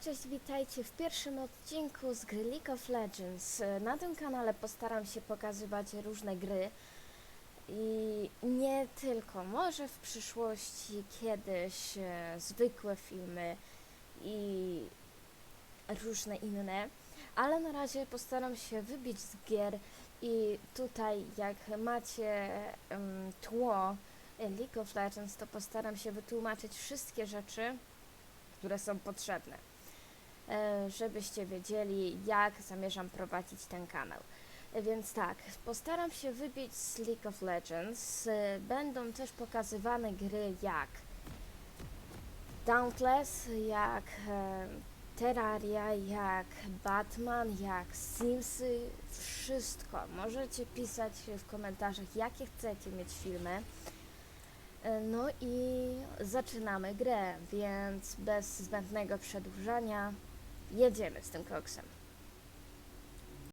Cześć, witajcie w pierwszym odcinku z gry League of Legends. E, Na tym kanale postaram się pokazywać różne gry. I nie tylko, może w przyszłości kiedyś e, zwykłe filmy i różne inne, ale na razie postaram się wybić z gier. I tutaj jak macie tło League of Legends, to postaram się wytłumaczyć wszystkie rzeczy, które są potrzebne, żebyście wiedzieli, jak zamierzam prowadzić ten kanał. E, Więc tak, postaram się wybić z League of Legends. E, Będą też pokazywane gry jak Dauntless, jak e, Terraria, jak Batman, jak Simsy, wszystko. Możecie pisać w komentarzach, jakie chcecie mieć filmy. E, No i zaczynamy grę, więc bez zbędnego przedłużania jedziemy z tym koksem.